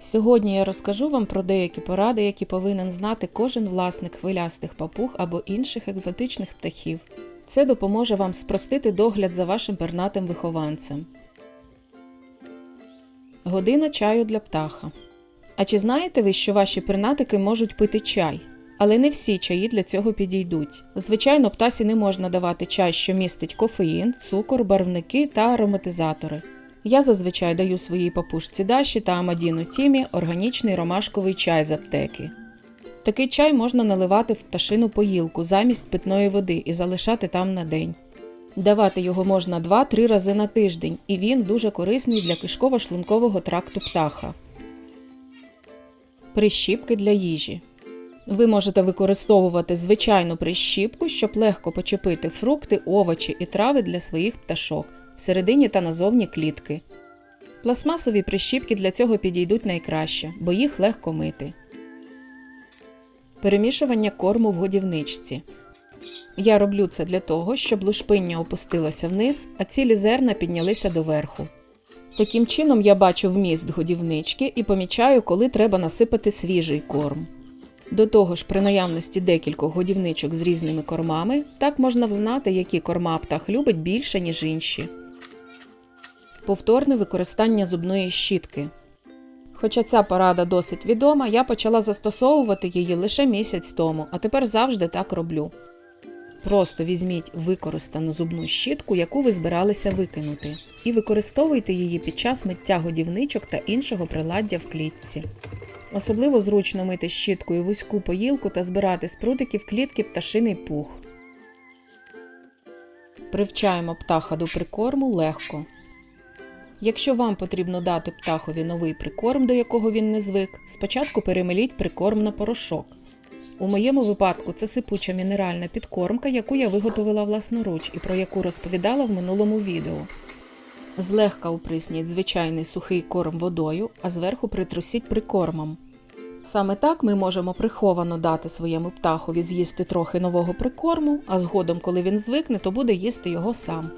Сьогодні я розкажу вам про деякі поради, які повинен знати кожен власник хвилястих папуг або інших екзотичних птахів. Це допоможе вам спростити догляд за вашим пернатим вихованцем. Година чаю для птаха. А чи знаєте ви, що ваші пернатики можуть пити чай? Але не всі чаї для цього підійдуть. Звичайно, птасі не можна давати чай, що містить кофеїн, цукор, барвники та ароматизатори. Я зазвичай даю своїй папушці Даші та Амадіну Тімі органічний ромашковий чай з аптеки. Такий чай можна наливати в пташину поїлку замість питної води і залишати там на день. Давати його можна 2-3 рази на тиждень, і він дуже корисний для кишково-шлункового тракту птаха. Прищіпки для їжі. Ви можете використовувати звичайну прищіпку, щоб легко почепити фрукти, овочі і трави для своїх пташок всередині та назовні клітки. Пластмасові прищіпки для цього підійдуть найкраще, бо їх легко мити. Перемішування корму в годівничці. Я роблю це для того, щоб лушпиння опустилося вниз, а цілі зерна піднялися доверху. Таким чином я бачу вміст годівнички і помічаю, коли треба насипати свіжий корм. До того ж, при наявності декількох годівничок з різними кормами, так можна взнати, які корма птах любить більше, ніж інші. Повторне використання зубної щітки. Хоча ця порада досить відома, я почала застосовувати її лише місяць тому, а тепер завжди так роблю. Просто візьміть використану зубну щітку, яку ви збиралися викинути, і використовуйте її під час миття годівничок та іншого приладдя в клітці. Особливо зручно мити щіткою вузьку поїлку та збирати з прутиків клітки пташиний пух. Привчаємо птаха до прикорму легко. Якщо вам потрібно дати птахові новий прикорм, до якого він не звик, спочатку перемеліть прикорм на порошок. У моєму випадку це сипуча мінеральна підкормка, яку я виготовила власноруч і про яку розповідала в минулому відео. Злегка оприсніть звичайний сухий корм водою, а зверху притрусіть прикормом. Саме так ми можемо приховано дати своєму птахові з'їсти трохи нового прикорму, а згодом, коли він звикне, то буде їсти його сам.